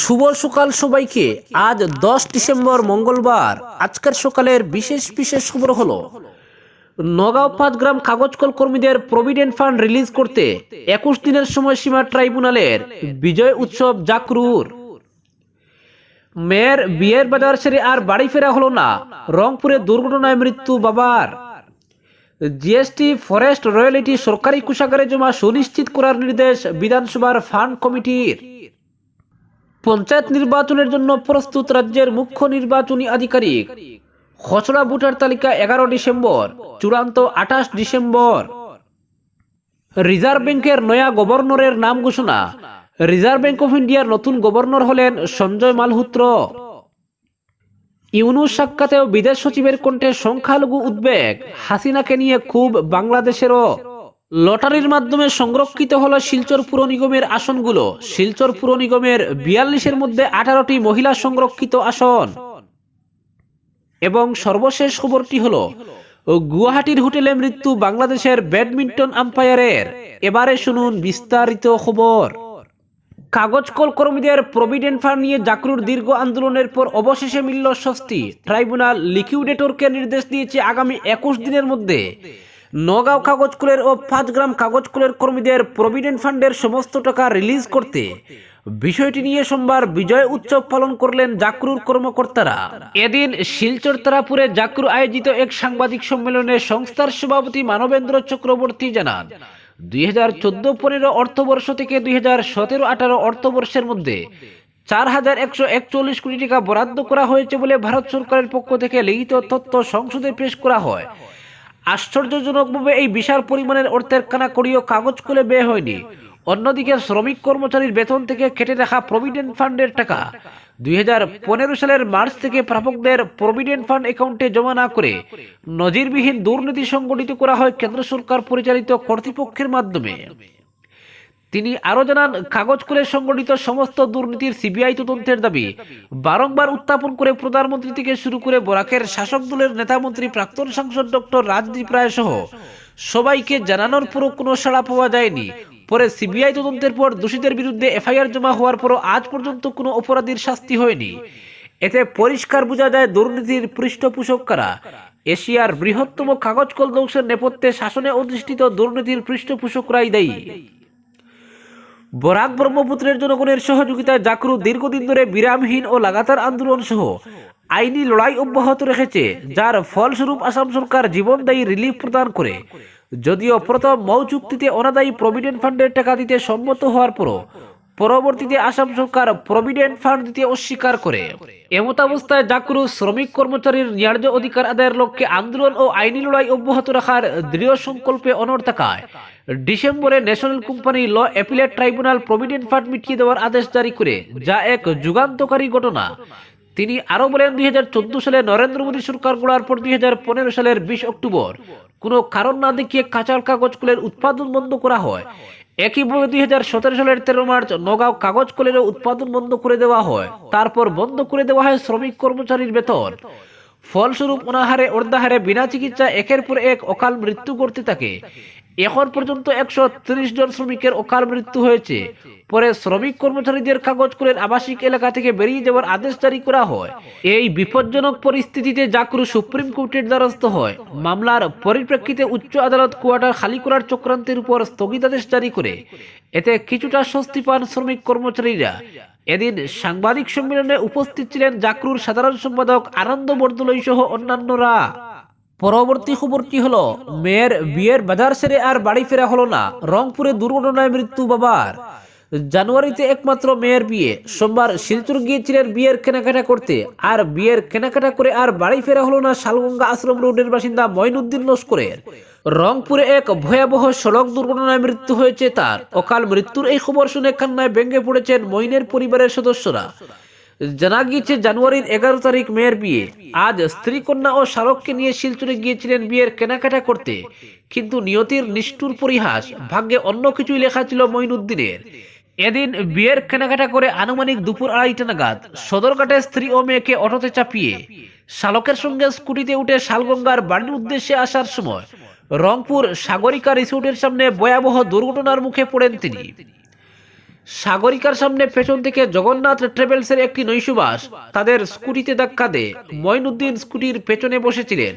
শুভ সকাল সবাইকে। আজ দশ ডিসেম্বর মঙ্গলবার। আজকের সকালের বিশেষ বিশেষ খবর হলো, নগাঁও পাঁচ গ্রাম কাগজকল কর্মীদের প্রভিডেন্ট ফান্ড রিলিজ করতে একুশ দিনের সময়সীমা ট্রাইব্যুনালের বিজয় উৎসব জাকরুর। মেয়ের বিয়ের বাজার সেরে আর বাড়ি ফেরা হলো না, রংপুরে দুর্ঘটনায় মৃত্যু বাবার। জিএসটি ফরেস্ট রয়্যালিটি সরকারি কোষাগারে জমা সুনিশ্চিত করার নির্দেশ বিধানসভার ফান্ড কমিটির। পঞ্চায়েত নির্বাচনের জন্য প্রস্তুত রাজ্যের মুখ্য নির্বাচনী আধিকারিক। খসড়া ভোটার তালিকা এগারো ডিসেম্বর, চূড়ান্ত আঠাশ ডিসেম্বর। রিজার্ভ ব্যাংকের নয়া গভর্নরের নাম ঘোষণা। রিজার্ভ ব্যাংক অফ ইন্ডিয়ার নতুন গভর্নর হলেন সঞ্জয় মালহোত্র। ইউনুস সাক্ষাতেও বিদেশ সচিবের কণ্ঠে সংখ্যালঘু উদ্বেগ। হাসিনাকে নিয়ে খুব বাংলাদেশেরও। লটারির মাধ্যমে সংরক্ষিত হলো শিলচর পুর নিগমের আসনগুলো। শিলচর পুর নিগমের বিয়াল্লিশের মধ্যে আঠারোটি মহিলা সংরক্ষিত আসন। এবং সর্বশেষ খবরটি হল, গুয়াহাটির হোটেলে মৃত্যু বাংলাদেশের ব্যাডমিন্টন আম্পায়ারের। এবারে শুনুন বিস্তারিত খবর। কাগজ কল কর্মীদের প্রভিডেন্ট ফান্ড নিয়ে জাকরুর দীর্ঘ আন্দোলনের পর অবশেষে মিলল স্বস্তি। ট্রাইব্যুনাল লিকুইডেটরকে নির্দেশ দিয়েছে আগামী একুশ দিনের মধ্যে। নগাঁও কাগজ কুলের ও পাঁচ গ্রাম কাগজ কুলের কর্মীদের প্রভিডেন্ট ফান্ডের সমস্ত টাকা রিলিজ করতে বিষয়টি নিয়ে সোমবার বিজয় উৎসব পালন করলেন জাকরুর কর্মকর্তারা। এদিন শিলচর তারাপুরে জাকরু আয়োজিত এক সাংবাদিক সম্মেলনে সংস্থার সভাপতি মানবেন্দ্র চক্রবর্তী জানান, দুই হাজার চোদ্দ পনেরো অর্থবর্ষ থেকে দুই হাজার সতেরো আঠারো অর্থবর্ষের মধ্যে চার হাজার একশো একচল্লিশ কোটি টাকা বরাদ্দ করা হয়েছে বলে ভারত সরকারের পক্ষ থেকে লিখিত তথ্য সংসদে পেশ করা হয়। আশ্চর্যজনকভাবে এই বিশাল পরিমাণের অর্থের কানাকড়িও কাগজ খুলে বের হয়নি। অন্যদিকে শ্রমিক কর্মচারীর বেতন থেকে কেটে রাখা প্রভিডেন্ট ফান্ডের টাকা দুই হাজার পনেরো সালের মার্চ থেকে প্রাপকদের প্রভিডেন্ট ফান্ড অ্যাকাউন্টে জমা না করে নজিরবিহীন দুর্নীতি সংগঠিত করা হয় কেন্দ্র সরকার পরিচালিত কর্তৃপক্ষের মাধ্যমে। তিনি আরও জানান, কাগজ করে সংগঠিত সমস্ত দুর্নীতির সিবিআই তদন্তের দাবি। বারংবার উত্থাপন করে প্রধানমন্ত্রী থেকে শুরু করে বরাকের শাসক দলের নেতামন্ত্রী, প্রাক্তন সাংসদ ডক্টর রাজদীপ রায় সহ সবাইকে জানানোর পরও কোনো সাড়া পাওয়া যায়নি। পরে সিবিআই তদন্তের পর দোষীদের বিরুদ্ধে এফআইআর জমা হওয়ার পরও আজ পর্যন্ত কোনো অপরাধীর শাস্তি হয়নি। এতে পরিষ্কার বোঝা যায় দুর্নীতির পৃষ্ঠপোষক কারা। এশিয়ার বৃহত্তম কাগজ কল ধ্বংসের নেপথ্যে শাসনে অধিষ্ঠিত দুর্নীতির পৃষ্ঠপোষকরাই দায়ী। বরাক ব্রহ্মপুত্রের জনগণের সহযোগিতায় জাকরু দীর্ঘদিন ধরে বিরামহীন ও লাগাতার আন্দোলন সহ আইনি লড়াই অব্যাহত রেখেছে, যার ফলস্বরূপ আসাম সরকার জীবনদায়ী রিলিফ প্রদান করে। যদিও প্রথম মৌ চুক্তিতে অনাদায়ী প্রভিডেন্ট ফান্ডের টাকা দিতে সম্মত হওয়ার পরও পরবর্তীতে আসাম সরকার প্রভিডেন্ট ফান্ড দিতে অস্বীকার করে। এমতাবস্থায় জাকরু শ্রমিক কর্মচারীর ন্যায্য অধিকার আদায়ের লক্ষ্যে আন্দোলন ও আইনি লড়াই অব্যাহত রাখার দৃঢ় সংকল্পে অনড় থাকায় ডিসেম্বরে national company law appellate tribunal provident fund মিটিয়ে দেওয়ার আদেশ জারি করে, যা এক যুগান্তকারী ঘটনা। তিনি আরও বলেন, দুই হাজার চোদ্দ সালে নরেন্দ্র মোদী সরকার গড়ার পর দুই হাজার পনেরো সালের বিশ অক্টোবর কোনো কারণ না দেখিয়ে কাঁচাল কাগজ কলের উৎপাদন বন্ধ করা হয়। একইভাবে দুই হাজার সতেরো সালের তেরো মার্চ নগাঁও কাগজ কলের উৎপাদন বন্ধ করে দেওয়া হয়। তারপর বন্ধ করে দেওয়া হয় শ্রমিক কর্মচারীর বেতন। ফলস্বরূপ অনাহারে, অর্ধাহারে, বিনা চিকিৎসা একের পর এক অকাল মৃত্যু করতে থাকে। এখন পর্যন্ত একশো ত্রিশ জন শ্রমিকের অকাল মৃত্যু হয়েছে। পরে শ্রমিক কর্মচারীদের কাগজ কলের আবাসিক এলাকা থেকে বেরিয়ে যাওয়ার আদেশ জারি করা হয়। এই বিপজ্জনক পরিস্থিতিতে জাকরু সুপ্রিম কোর্টের দ্বারস্থ হয়। মামলার পরিপ্রেক্ষিতে উচ্চ আদালত কোয়ার্টার খালি করার চক্রান্তের উপর স্থগিতাদেশ জারি করে। এতে কিছুটা স্বস্তি পান শ্রমিক কর্মচারীরা। এদিন সাংবাদিক সম্মেলনে উপস্থিত ছিলেন জাকরুর সাধারণ সম্পাদক আনন্দ বরদলৈ সহ অন্যান্যরা। পরবর্তী খবরটি হলো, মেয়ের বিয়ের বাজার সেরে আর বাড়ি ফেরা হলো না। রংপুরে দুর্ঘটনায় মৃত্যু বাবার। জানুয়ারিতে একমাত্র মেয়ের বিয়ে। সোমবার শিলচর গিয়েছিলেন বিয়ের কেনাকাটা করতে। আর বিয়ের কেনাকাটা করে আর বাড়ি ফেরা হলো না শালগঙ্গা আশ্রম রোডের বাসিন্দা মঈনুদ্দিন লস্করের। রংপুরে এক ভয়াবহ সড়ক দুর্ঘটনায় মৃত্যু হয়েছে তার। অকাল মৃত্যুর এই খবর শুনে কান্নায় ভেঙে পড়েছেন মঈনের পরিবারের সদস্যরা। জানা গিয়েছে জানুয়ারির এগারো তারিখ মেয়ের বিয়ে। আজ স্ত্রী কন্যা ও শালককে নিয়ে শিলচরে গিয়েছিলেন বিয়ের কেনাকাটা করতে। কিন্তু নিয়তির নিষ্ঠুর পরিহাস ভাগ্যে অন্য কিছুই লেখা ছিল মঈনুদ্দিনের। এদিন বিয়ের কেনাকাটা করে আনুমানিক দুপুর আড়াইটা নাগাদ সদরঘাটে স্ত্রী ও মেয়েকে অটোতে চাপিয়ে শালকের সঙ্গে স্কুটিতে উঠে শালগঙ্গার বাড়ির উদ্দেশ্যে আসার সময় রংপুর সাগরিকা রিসোর্টের সামনে ভয়াবহ দুর্ঘটনার মুখে পড়েন তিনি। সাগরিকার সামনে পেছন থেকে জগন্নাথ ট্রাভেলসের একটি নৈশবাস, তাদের স্কুটিতে ধাক্কা দেয়। মইনুদ্দিন স্কুটির পেছনে বসেছিলেন।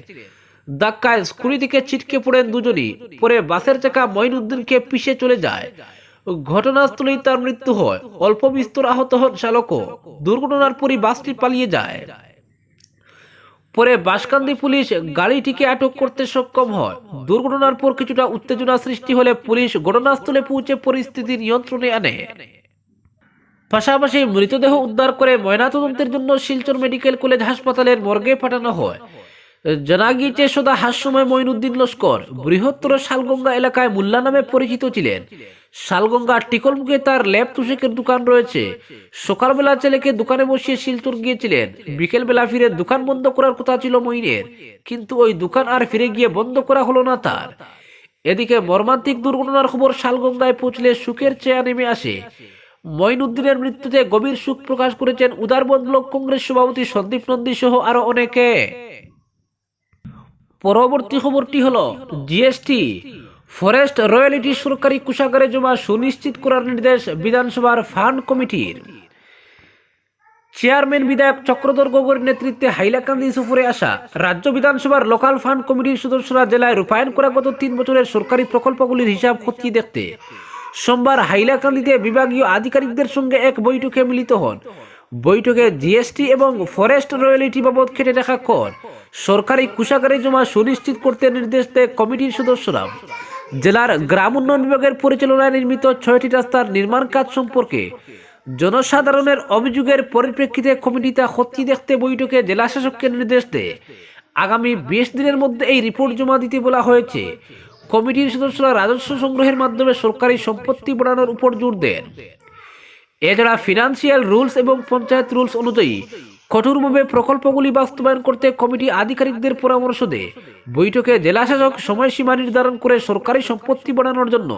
ধাক্কায় স্কুটি থেকে ছিটকে পড়েন দুজনই, পরে বাসের চাকা মঈনুদ্দিনকে পিষে চলে যায়। ঘটনাস্থলেই তার মৃত্যু হয়। অল্প বিস্তর আহত হন চালকও। দুর্ঘটনার পরই বাসটি পালিয়ে যায়। পরে বাসকান্দি পুলিশ গাড়িটিকে আটক করতে সক্ষম হয়। দুর্ঘটনার পর কিছুটা উত্তেজনা সৃষ্টি হলে পুলিশ ঘটনাস্থলে পৌঁছে পরিস্থিতি নিয়ন্ত্রণে আনে। পাশাপাশি মৃতদেহ উদ্ধার করে ময়নাতদন্তের জন্য শিলচর মেডিকেল কলেজ হাসপাতালের মর্গে পাঠানো হয়। জানা গিয়েছে সদা হাস্যময় মঈনুদ্দিন লস্কর। বৃহত্তর শালগঙ্গা এলাকায় মুল্লা নামে পরিচিত ছিলেন। শালগঙ্গা টিকলমুখে তার ল্যাব তুষেকের দোকান রয়েছে। সকালবেলা ছেলেকে দোকানে বসিয়ে শিলচর গিয়েছিলেন। বিকেলবেলা ফিরে দোকান বন্ধ করার কথা ছিল মঈনের। কিন্তু ওই দোকান আর ফিরে গিয়ে বন্ধ করা হলো না তার। এদিকে মর্মান্তিক দুর্ঘটনার খবর শালগঙ্গায় পৌঁছলে সুখের চেয়া নেমে আসে। মঈনুদ্দিনের মৃত্যুতে গভীর সুখ প্রকাশ করেছেন উদারবন্দ ব্লক কংগ্রেস সভাপতি সন্দীপ নন্দী সহ আরও অনেকে। পরবর্তী খবরটি হলো জিএসটি ফরেস্ট রয়্যালিটি সরকারি কোষাগারে জমা সুনিশ্চিত করার নির্দেশ বিধানসভার ফান্ড কমিটির। চেয়ারম্যান বিধায়ক চক্রধর গগৈর নেতৃত্বে হাইলাকান্দি সফরে আসা রাজ্য বিধানসভার লোকাল ফান্ড কমিটির সদস্যরা জেলায় রূপায়ণ করা গত তিন বছরের সরকারি প্রকল্পগুলির হিসাব খতিয়ে দেখতে। সোমবার হাইলাকান্দিতে বিভাগীয় আধিকারিকদের সঙ্গে এক বৈঠকে মিলিত হন। বৈঠকে জিএসটি এবং ফরেস্ট রয়্যালিটি বাবদ কেটে দেখা কর সরকারি কোষাগারে জমা সুনিশ্চিত করতে নির্দেশ দেয় কমিটির সদস্যরা। জেলার গ্রাম উন্নয়ন বিভাগের পরিচালনায় নির্মিত ছয়টি রাস্তার নির্মাণ কাজ সম্পর্কে জনসাধারণের অভিযোগের পরিপ্রেক্ষিতে কমিটি তা খতিয়ে দেখতে বৈঠকে জেলা শাসককে নির্দেশ দেয়। আগামী বিশ দিনের মধ্যে এই রিপোর্ট জমা দিতে বলা হয়েছে। কমিটির সদস্যরা রাজস্ব সংগ্রহের মাধ্যমে সরকারি সম্পত্তি বাড়ানোর উপর জোর দেন। এছাড়া ফিনান্সিয়াল রুলস এবং পঞ্চায়েত রুলস অনুযায়ী কঠোরভাবে প্রকল্পগুলি বাস্তবায়ন করতে কমিটি আধিকারিকদের পরামর্শ দেয়। বৈঠকে জেলাশাসক সময়সীমা নির্ধারণ করে সরকারি সম্পত্তি বাড়ানোর জন্য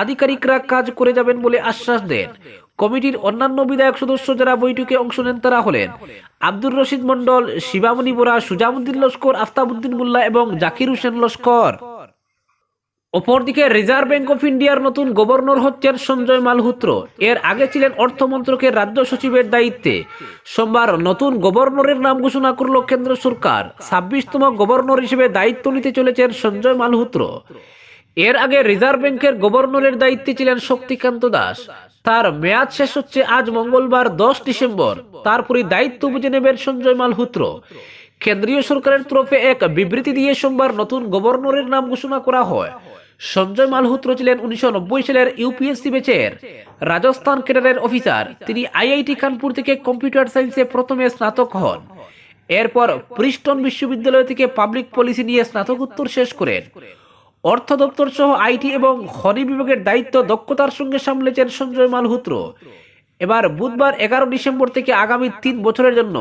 আধিকারিকরা কাজ করে যাবেন বলে আশ্বাস দেন। কমিটির অন্যান্য বিধায়ক সদস্য যারা বৈঠকে অংশ নেন তারা হলেন আব্দুর রশিদ মন্ডল শিবামণি বোরা, সুজামুদ্দিন লস্কর, আফতাবুদ্দিন মোল্লা এবং জাকির হোসেন লস্কর। অপরদিকে রিজার্ভ ব্যাংক অফ ইন্ডিয়ার নতুন গভর্নর হচ্ছেন সঞ্জয় মালহোত্র। এর আগে ছিলেন অর্থ মন্ত্রকের রাজ্য সচিবের দায়িত্বে। সোমবার নতুন গভর্নরের নাম ঘোষণা করল কেন্দ্র সরকার। ছাব্বিশতম গভর্নর হিসেবে দায়িত্ব নিতে চলেছেন সঞ্জয় মালহোত্র। এর আগে রিজার্ভ ব্যাংকের গভর্নরের দায়িত্বে ছিলেন শক্তিকান্ত দাস। তার মেয়াদ শেষ হচ্ছে আজ মঙ্গলবার দশ ডিসেম্বর। তারপরে দায়িত্ব বুঝে নেবেন সঞ্জয় মালহোত্র। কেন্দ্রীয় সরকারের তরফে এক বিবৃতি দিয়ে সোমবার নতুন গভর্নরের নাম ঘোষণা করা হয়। সঞ্জয় মালহোত্র ছিলেন উনিশশো নব্বই সালের ইউপিএসসি ব্যাচের রাজস্থান ক্যাডারের অফিসার। তিনি আইআইটি কানপুর থেকে কম্পিউটার সায়েন্সে প্রথমে স্নাতক হন। এরপর প্রিস্টন বিশ্ববিদ্যালয় থেকে পাবলিক পলিসি নিয়ে স্নাতকোত্তর শেষ করেন। অর্থ দপ্তর সহ আইটি এবং খনি বিভাগের দায়িত্ব দক্ষতার সঙ্গে সামলেছেন সঞ্জয় মালহোত্র। এবার বুধবার এগারো ডিসেম্বর থেকে আগামী তিন বছরের জন্য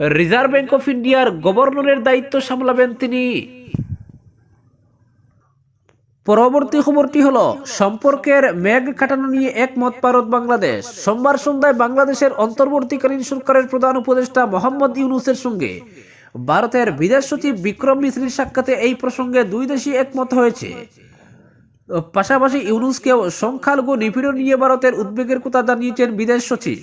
রিজার্ভ ব্যাংক অফ ইন্ডিয়ার গভর্নরের দায়িত্ব সামলাবেন তিনি। পরবর্তী খবরটি হলো, সম্পর্কের মেঘ কাটানো নিয়ে একমত ভারত বাংলাদেশ। সোমবার সন্ধ্যায় বাংলাদেশের অন্তর্বর্তীকালীন সরকারের প্রধান উপদেষ্টা মোহাম্মদ ইউনুসের সঙ্গে ভারতের বিদেশ সচিব বিক্রম মিশ্রির সাক্ষাতে এই প্রসঙ্গে দুই দেশই একমত হয়েছে। পাশাপাশি ইউনুসকেও সংখ্যালঘু নিপীড়ন নিয়ে ভারতের উদ্বেগের কথা জানিয়েছেন বিদেশ সচিব।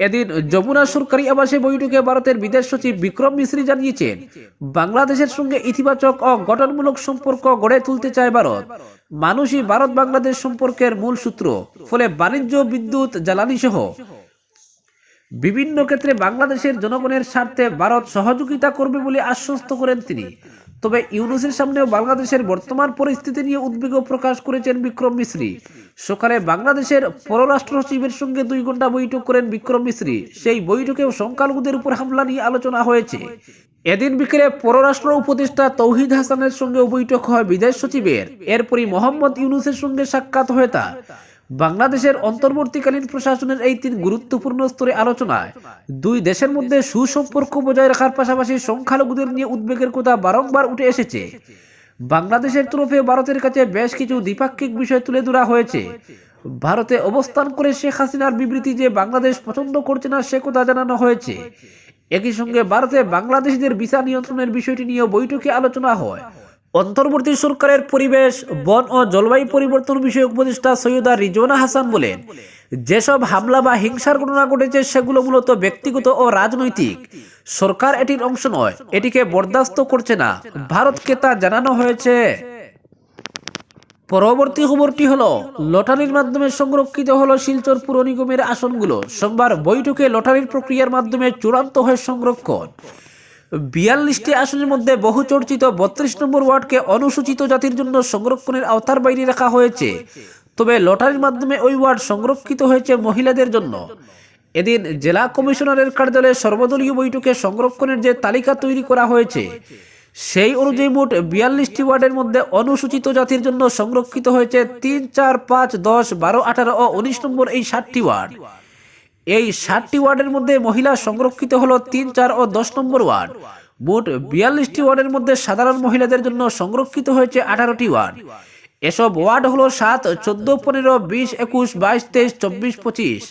এদিন যমুনা সরকারি আবাসে বৈঠকে ভারতের বিদেশ সচিব বিক্রম মিশ্রি জানিয়েছেন, বাংলাদেশের সঙ্গে ইতিবাচক ও গঠনমূলক সম্পর্ক গড়ে তুলতে চায় ভারত। মানুষই ভারত বাংলাদেশ সম্পর্কের মূল সূত্র, ফলে বাণিজ্য, বিদ্যুৎ জ্বালানি সহ বিভিন্ন ক্ষেত্রে বাংলাদেশের জনগণের স্বার্থে ভারত সহযোগিতা করবে বলে আশ্বস্ত করেন তিনি। তবে ইউনুসের সামনেও বাংলাদেশের বর্তমান পরিস্থিতি নিয়ে উদ্বেগ প্রকাশ করেছেন বিক্রম মিশ্রি সকালে বাংলাদেশের পররাষ্ট্র সচিবের সঙ্গে দুই ঘণ্টা বৈঠক করেন বিক্রম মিশ্রি সেই বৈঠকেও সংখ্যালঘুদের উপর হামলা নিয়ে আলোচনা হয়েছে। এদিন বিকেলে পররাষ্ট্র উপদেষ্টা তৌহিদ হাসানের সঙ্গেও বৈঠক হয় বিদেশ সচিবের। এরপরই মোহাম্মদ ইউনুসের সঙ্গে সাক্ষাৎ হয় তার। বাংলাদেশের অন্তর্বর্তীকালীন প্রশাসনের এই তিন গুরুত্বপূর্ণ স্তরে আলোচনায় দুই দেশের মধ্যে সুসম্পর্ক বজায় রাখার পাশাপাশি সংখ্যালঘুদের নিয়ে উদ্বেগের কথা বারংবার উঠে এসেছে। বাংলাদেশের তরফে ভারতের কাছে বেশ কিছু দ্বিপাক্ষিক বিষয় তুলে ধরা হয়েছে। ভারতে অবস্থান করে শেখ হাসিনার বিবৃতি যে বাংলাদেশ পছন্দ করছে না, সে কথা জানানো হয়েছে। একই সঙ্গে ভারতে বাংলাদেশিদের ভিসা নিয়ন্ত্রণের বিষয়টি নিয়ে বৈঠকে আলোচনা হয়। অন্তর্বর্তী সরকারের পরিবেশ, বন ও জলবায়ু পরিবর্তন বিষয়ক উপদেষ্টা সৈয়দা রিজওয়ানা হাসান বলেন, যেসব হামলা বা হিংসার ঘটনা ঘটেছে সেগুলো মূলত ব্যক্তিগত ও রাজনৈতিক। সরকার এটির অংশ নয়, এটিকে বরদাস্ত করছে না। ভারতকে তা জানানো হয়েছে। পরবর্তী খবরটি হলো, লটারির মাধ্যমে সংরক্ষিত হলো শিলচর পুর নিগমের আসনগুলো। সোমবার বৈঠকে লটারির প্রক্রিয়ার মাধ্যমে চূড়ান্ত হয় সংরক্ষণ। বিয়াল্লিশটি আসনের মধ্যে বহু চর্চিত বত্রিশ নম্বর ওয়ার্ডকে অনুসূচিত জাতির জন্য সংরক্ষণের আওতার বাইরে রাখা হয়েছে। তবে লটারির মাধ্যমে ওই ওয়ার্ড সংরক্ষিত হয়েছে মহিলাদের জন্য। এদিন জেলা কমিশনারের কার্যালয়ে সর্বদলীয় বৈঠকে সংরক্ষণের যে তালিকা তৈরি করা হয়েছে, সেই অনুযায়ী মোট বিয়াল্লিশটি ওয়ার্ডের মধ্যে অনুসূচিত জাতির জন্য সংরক্ষিত হয়েছে তিন, চার, পাঁচ, দশ, বারো, আঠারো ও উনিশ নম্বর এই ষাটটি ওয়ার্ড। এই ষাটটি ওয়ার্ডের মধ্যে মহিলা সংরক্ষিত হলো তিন, চার ও দশ নম্বর ওয়ার্ড। মোট বিয়াল্লিশটি ওয়ার্ডের মধ্যে সাধারণ মহিলাদের জন্য সংরক্ষিত হয়েছে আঠারোটি ওয়ার্ড। এসব ওয়ার্ড হলো সাত, চোদ্দ, পনেরো, বিশ, একুশ, বাইশ, তেইশ, চব্বিশ, পঁচিশ,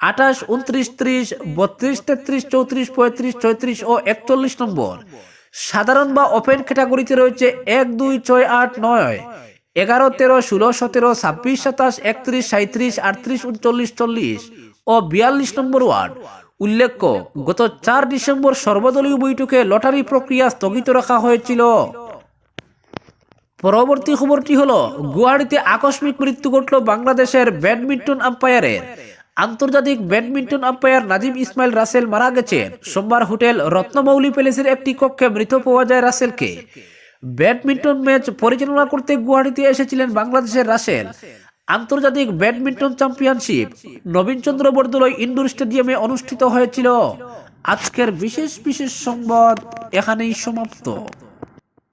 আঠাশ, উনত্রিশ, ত্রিশ, বত্রিশ, তেত্রিশ, চৌত্রিশ, পঁয়ত্রিশ, ছয়ত্রিশ ও একচল্লিশ নম্বর। সাধারণ বা ওপেন ক্যাটাগরিতে রয়েছে এক, দুই, ছয়, আট, নয়, এগারো, তেরো, ষোলো, সতেরো, ছাব্বিশ, সাতাশ, একত্রিশ সাঁত্রিশ আটত্রিশ, উনচল্লিশ, চল্লিশ ও বিয়াল্লিশ নম্বর ওয়ার্ড। উল্লেখ্য, গত চার ডিসেম্বর সর্বদলীয় বৈঠকে লটারি প্রক্রিয়া স্থগিত রাখা হয়েছিল। পরবর্তী খবরটি হলো, গুয়াহাটিতে আকস্মিক মৃত্যু ঘটল বাংলাদেশের ব্যাডমিন্টন আম্পায়ারের। আন্তর্জাতিক ব্যাডমিন্টন আম্পায়ার নাজিম ইসমাইল রাসেল মারা গেছেন। সোমবার হোটেল রত্নমৌলি প্যালেসের একটি কক্ষে মৃত পাওয়া যায় রাসেলকে। ব্যাডমিন্টন ম্যাচ পরিচালনা করতে গুয়াহাটিতে এসেছিলেন বাংলাদেশের রাসেল। আন্তর্জাতিক badminton championship Nabinchandra Bordoloi indoor স্টেডিয়ামে অনুষ্ঠিত হয়েছিল। আজকের বিশেষ বিশেষ সংবাদ এখানেই সমাপ্ত।